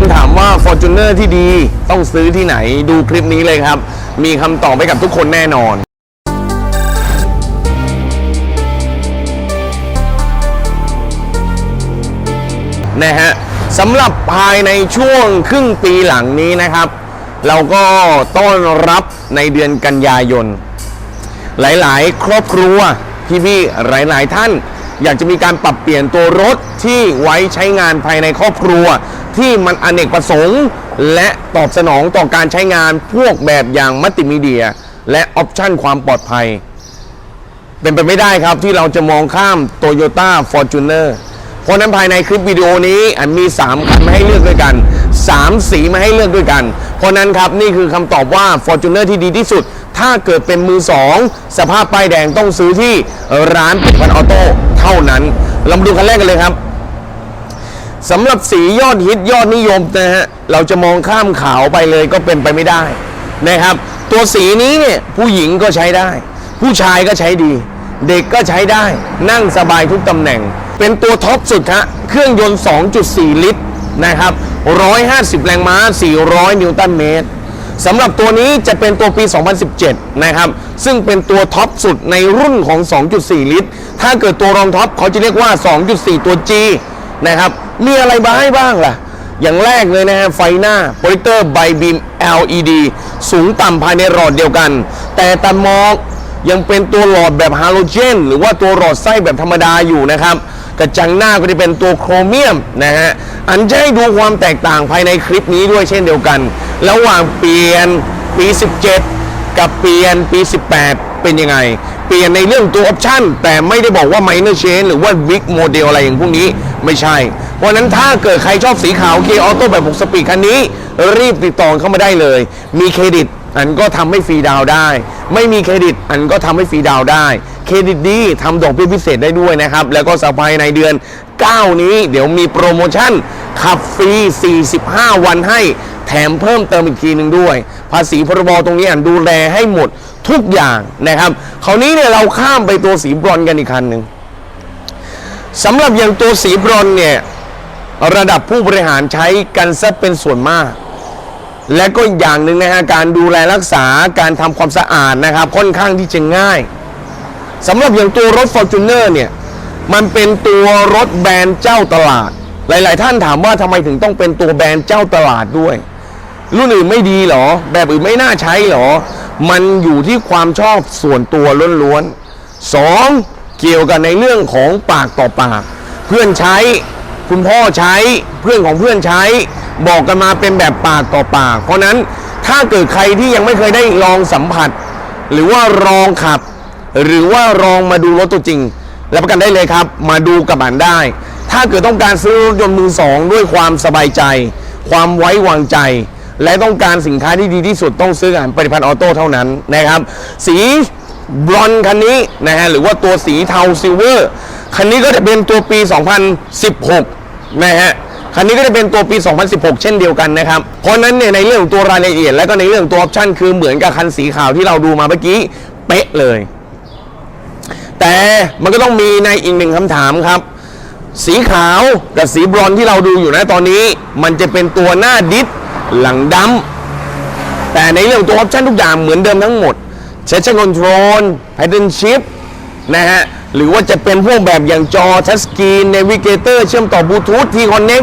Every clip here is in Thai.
คนถามว่า Fortuner ที่ดีต้องซื้อที่ไหนดูคลิปนี้เลยครับ มีคำตอบให้กับทุกคนแน่นอน นะฮะสำหรับภายในช่วงครึ่งปีหลังนี้นะครับ เราก็ต้อนรับในเดือนกันยายน หลายๆ ครอบครัวพี่ๆหลายๆท่าน อยากจะมีการปรับเปลี่ยนตัวรถที่ไว้ใช้งานภายในครอบครัว ที่มันอเนกประสงค์ และตอบสนองต่อการใช้งานพวกแบบอย่างมัลติมีเดีย และออปชันความปลอดภัย เป็นไปไม่ได้ครับที่เราจะมองข้าม Toyota Fortuner เพราะนั้นภายในคลิปวิดีโอนี้อันมี 3 คันมาให้เลือกด้วยกัน 3 สีมาให้เลือกด้วยกัน เพราะนั้นครับนี่คือคำตอบว่า Fortuner ที่ดีที่สุด ถ้าเกิดเป็นมือ 2 สภาพป้ายแดงต้องซื้อที่ร้านปิดพันออโต้เท่านั้น เรามาดูคันแรกกันเลยครับสำหรับสียอดฮิตยอดนิยมนะฮะเราจะมองข้ามขาวไปเลยก็เป็นไปไม่ได้นะครับ ตัวสีนี้เนี่ยผู้หญิงก็ใช้ได้ ผู้ชายก็ใช้ดี เด็กก็ใช้ได้นั่งสบายทุกตำแหน่ง เป็นตัวท็อปสุดฮะเครื่องยนต์ 2.4 ลิตรนะครับ 150 แรงม้า 400 นิวตันเมตรสำหรับตัวนี้จะเป็นตัวปี 2017 นะครับ ซึ่งเป็นตัวท็อปสุดในรุ่นของ 2.4 ลิตร ถ้าเกิดตัวรองท็อปเขาจะเรียกว่า 2.4 ตัว G นะครับ มีอะไรบ้างให้บ้างล่ะ อย่างแรกเลยนะฮะไฟหน้าโปรเจคเตอร์ไบบีม LED สูงต่ำภายในหลอดเดียวกัน แต่ตันมองยังเป็นตัวหลอดแบบฮาโลเจน หรือว่าตัวหลอดไส้แบบธรรมดาอยู่นะครับ กระจังหน้าก็จะเป็นตัวโครเมียมนะฮะอันจะให้ดูความแตกต่างภายในคลิปนี้ด้วยเช่นเดียวกัน ระหว่างเปลี่ยนปี 17 กับเปลี่ยนปี 18 เป็นยังไง เปลี่ยนในเรื่องตัวออปชั่นแต่ไม่ได้บอกว่า minor change หรือว่า big model อะไรอย่างพวกนี้ไม่ใช่ เพราะนั้นถ้าเกิดใครชอบสีขาว K Auto แบบ6สปีดคันนี้ รีบติดต่อเข้ามาได้เลย มีเครดิตอันก็ทำให้ฟรีดาวได้ ไม่มีเครดิตอันก็ทำให้ฟรีดาวได้ เครดิตดีทำดอกเบี้ยพิเศษได้ด้วยนะครับ แล้วก็สภายในเดือน 9 นี้เดี๋ยวมีโปรโมชั่น ขับฟรี 45 วันให้แถมเพิ่มเติมอีกทีหนึ่งด้วย ภาษีพรบตรงนี้ดูแลให้หมดทุกอย่างนะครับคราวนี้เนี่ยเราข้ามไปตัวสีบรอนกันอีกคันหนึ่งสำหรับอย่างตัวสีบรอนเนี่ยระดับผู้บริหารใช้กันซะเป็นส่วนมาก และก็อีกอย่างหนึ่งนะฮะการดูแลรักษาการทำความสะอาดนะครับค่อนข้างที่จะง่าย สำหรับอย่างตัวรถ Fortuner เนี่ยมันเป็นตัวรถแบรนด์เจ้าตลาด หลาย ๆ ท่านถามว่าทำไมถึงต้องเป็นตัวแบรนด์เจ้าตลาดด้วย รุ่นอื่นไม่ดีหรอ แบบอื่นไม่น่าใช้หรอ มันอยู่ที่ความชอบส่วนตัวล้วนๆสองเกี่ยวกับในเรื่องของปากต่อปาก เพื่อนใช้คุณพ่อใช้เพื่อนของเพื่อนใช้ บอกกันมาเป็นแบบปากต่อปาก เพราะนั้นถ้าเกิดใครที่ยังไม่เคยได้ลองสัมผัส หรือว่าลองขับ หรือว่าลองมาดูรถตัวจริงรับประกันได้เลยครับ มาดูกับอันได้ ถ้าเกิดต้องการซื้อรถยนต์มือสองด้วยความสบายใจ ความไว้วางใจ และต้องการสินค้าที่ดีที่สุดต้องซื้อกับปริพันธ์ออโต้เท่านั้นนะครับ สีบรอนคันนี้นะฮะหรือว่าตัวสีเทาซิลเวอร์คันนี้ก็จะเป็นตัวปี 2016 นะฮะคันนี้ก็จะเป็นตัวปี 2016 เช่นเดียวกันนะครับ เพราะนั้นเนี่ยในเรื่องของตัวรายละเอียด และก็ในเรื่องตัวออปชั่นคือเหมือนกับคันสีขาวที่เราดูมาเมื่อกี้ เป๊ะเลย แต่มันก็ต้องมีในอีกหนึ่งคำถามครับ สีขาวกับสีบรอนที่เราดูอยู่นะตอนนี้ มันจะเป็นตัวหน้าดิสหลังดำแต่ในเรื่องตัวออปชั่นทุกอย่างเหมือนเดิมทั้งหมดเซสชั่นคอนโทรลแพดเดิลชิพนะฮะหรือว่าจะเป็นพวกแบบอย่างจอทัชสกรีนเนวิเกเตอร์เชื่อมต่อบลูทูธทีคอนเน็ก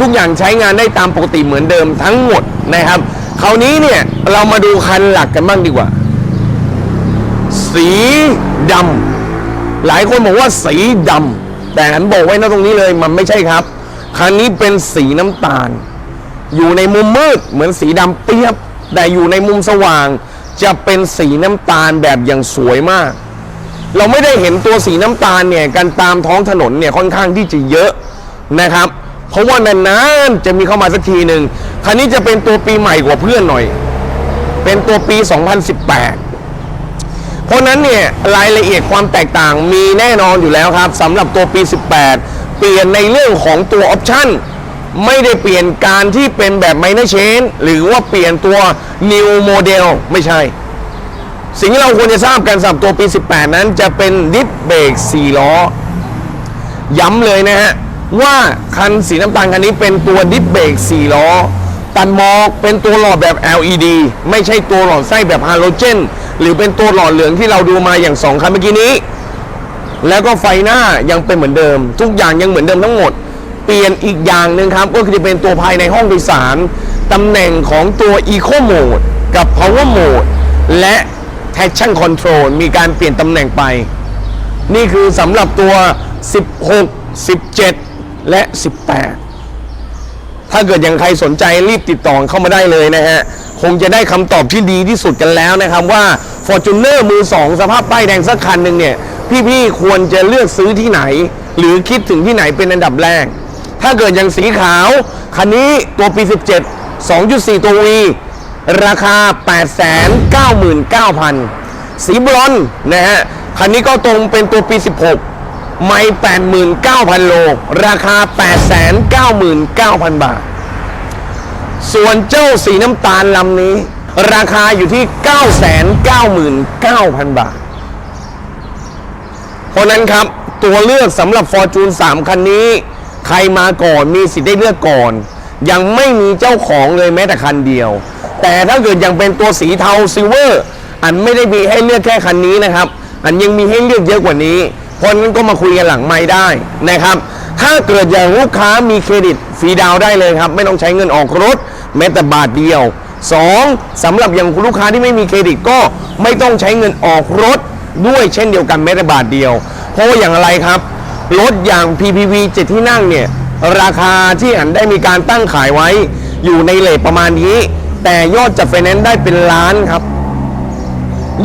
ทุกอย่างใช้งานได้ตามปกติเหมือนเดิมทั้งหมดนะครับ คราวนี้เนี่ย เรามาดูคันหลักกันบ้างดีกว่า สีดำ หลายคนบอกว่าสีดำแต่ฉันบอกไว้นะตรงนี้เลยมันไม่ใช่ครับ คันนี้เป็นสีน้ำตาล อยู่ในมุมมืดเหมือนสีดำเปียบ แต่อยู่ในมุมสว่าง จะเป็นสีน้ำตาลแบบอย่างสวยมาก เราไม่ได้เห็นตัวสีน้ำตาลเนี่ยกันตามท้องถนนเนี่ยค่อนข้างที่จะเยอะนะครับ เพราะว่านานๆจะมีเข้ามาสักทีหนึ่งคันนี้จะเป็นตัวปีใหม่กว่าเพื่อนหน่อย เป็นตัวปี 2018 เพราะนั้นเนี่ยรายละเอียดความแตกต่างมีแน่นอนอยู่แล้วครับสำหรับตัวปี 18 เปลี่ยนในเรื่องของตัวออปชั่นไม่ได้เปลี่ยนการที่เป็นแบบ minor change หรือว่าเปลี่ยนตัว new model ไม่ใช่ สิ่งที่เราควรจะทราบกันสำหรับตัวปี 18 นั้นจะเป็นดิสเบรก4ล้อ ย้ำเลยนะฮะ ว่าคันสีน้ำตาลคันนี้เป็นตัวดิฟเบรก4ล้อ ตันหมอกเป็นตัวหลอดแบบ LED ไม่ใช่ตัวหลอดไส้แบบฮาโลเจน หรือเป็นตัวหลอดเหลืองที่เราดูมาอย่าง 2 คันเมื่อกี้นี้ แล้วก็ไฟหน้ายังเป็นเหมือนเดิม ทุกอย่างยังเหมือนเดิมทั้งหมด เปลี่ยนอีกอย่างหนึ่งครับ ก็คือจะเป็นตัวภายในห้องโดยสารตำแหน่งของตัว Eco Mode กับ Power Mode และ Traction Control มีการเปลี่ยนตำแหน่งไป นี่คือสำหรับตัว 16 17 และ 18 ถ้าเกิดยังใครสนใจรีบติดต่อเข้ามาได้เลยนะฮะ คงจะได้คำตอบที่ดีที่สุดกันแล้วนะครับว่า Fortuner มือ2สภาพป้ายแดงสักคันหนึ่งเนี่ยพี่ๆควรจะเลือกซื้อที่ไหน หรือคิดถึงที่ไหนเป็นอันดับแรก ถ้าเกิดยังสีขาว คันนี้ตัวปี 17 2.4 ตัว V ราคา 899,000 สีบรอนนะฮะ คันนี้ก็ตรงเป็นตัวปี 16 ไม่ 89,000 โล ราคา 899,000 บาท ส่วนเจ้าสีน้ำตาลลำนี้ ราคาอยู่ที่ 999,000 บาท เพราะนั้นครับตัวเลือกสำหรับ Fortune 3 คันนี้ ใครมาก่อนมีสิทธิ์ได้เลือกก่อน ยังไม่มีเจ้าของเลยแม้แต่คันเดียว แต่ถ้าเกิดยังเป็นตัวสีเทาซิลเวอร์อันไม่ได้มีให้เลือกแค่คันนี้นะครับ อันยังมีให้เลือกเยอะกว่านี้เพราะนั้นก็มาคุยกันหลังไม่ได้นะครับ ถ้าเกิดอย่างลูกค้ามีเครดิตฟรีดาวได้เลยครับ ไม่ต้องใช้เงินออกรถแม้แต่บาทเดียว 2. สำหรับอย่างลูกค้าที่ไม่มีเครดิตก็ไม่ต้องใช้เงินออกรถด้วยเช่นเดียวกันแม้แต่บาทเดียว เพราะอย่างไรครับ รถอย่าง PPV 7 ที่นั่งเนี่ย ราคาที่อันได้มีการตั้งขายไว้ อยู่ในเลทประมาณนี้ แต่ยอดจัดไฟแนนซ์ได้เป็นล้านครับ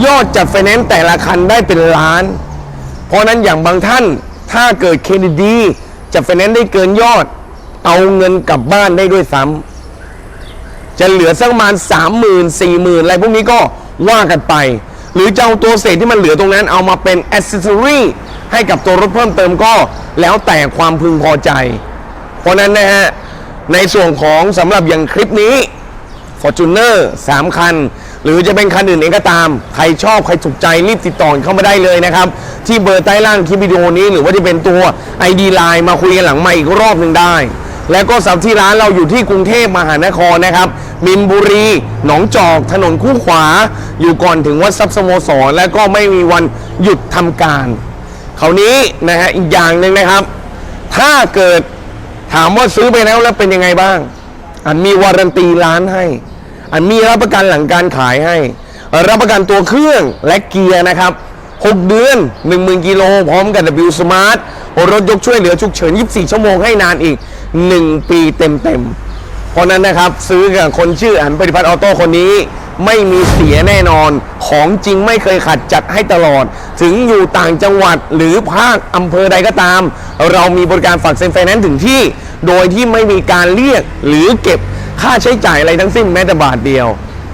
ยอดจัดไฟแนนซ์แต่ละคันได้เป็นล้าน เพราะนั้นอย่างบางท่านถ้าเกิดเครดิตดี จัดไฟแนนซ์ได้เกินยอด เอาเงินกลับบ้านได้ด้วยซ้ำจะเหลือสักประมาณสามหมื่นสี่หมื่นอะไรพวกนี้ก็ว่ากันไป หรือจะเอาตัวเศษที่มันเหลือตรงนั้น เอามาเป็นอ c เซ s ซอรีให้กับตัวรถเพิ่มเติมก็แล้วแต่ความพึงพอใจ เพราะนั้นนะฮะในส่วนของสำหรับอย่างคลิปนี้ Fortuner 3 คัน หรือจะเป็นคันอื่นเองก็ตาม ใครชอบใครถูกใจรีบติดต่อเข้ามาได้เลยนะครับ ที่เบอร์ใต้ล่างคลิปวิดีโอนี้หรือว่าจะเป็นตัว ID Line มาคุยกันหลังใหม่อีกรอบหนึ่งได้ และก็สำหรับที่ร้านเราอยู่ที่กรุงเทพมหานครนะครับ มินบุรี หนองจอกถนนคู่ขวา อยู่ก่อนถึงวัดทรัพย์สโมสรและก็ไม่มีวันหยุดทำการคราวนี้นะฮะอีกอย่างหนึ่งนะครับ ถ้าเกิดถามว่าซื้อไปแล้วแล้วเป็นยังไงบ้างอันมีวารันตีร้านให้ มีรับประกันหลังการขายให้ รับประกันตัวเครื่องและเกียร์นะครับ 6 เดือน 10,000 กิโลพร้อมกับ W Smart รถยกช่วยเหลือฉุกเฉิน 24 ชั่วโมงให้นานอีก 1 ปีเต็มๆ เพราะนั้นนะครับซื้อกับคนชื่ออันปฏิพัฒน์ออโต้คนนี้ไม่มีเสียแน่นอน ของจริงไม่เคยขัดจัดให้ตลอด ถึงอยู่ต่างจังหวัดหรือภาคอำเภอใดก็ตาม เรามีบริการฝากเซ็นไฟแนนซ์ถึงที่ โดยที่ไม่มีการเรียกหรือเก็บ ค่าใช้จ่ายอะไรทั้งสิ้นแม้แต่บาทเดียว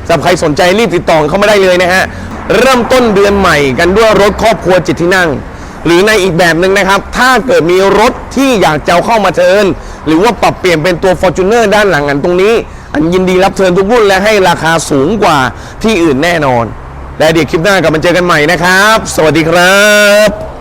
สำหรับใครสนใจรีบติดต่อเข้ามาได้เลยนะฮะ เริ่มต้นเดือนใหม่กันด้วยรถครอบครัวจิตที่นั่ง หรือในอีกแบบหนึ่งนะครับ ถ้าเกิดมีรถที่อยากจะเอาเข้ามาเทินหรือว่าปรับเปลี่ยนเป็นตัว f o r t u n e r ด้านหลังอันตรงนี้ อันยินดีรับเทินทุกรุ่นและให้ราคาสูงกว่าที่อื่นแน่นอน และเดี๋ยวคลิปหน้ากลับมาเจอกันใหม่นะครับ สวัสดีครับ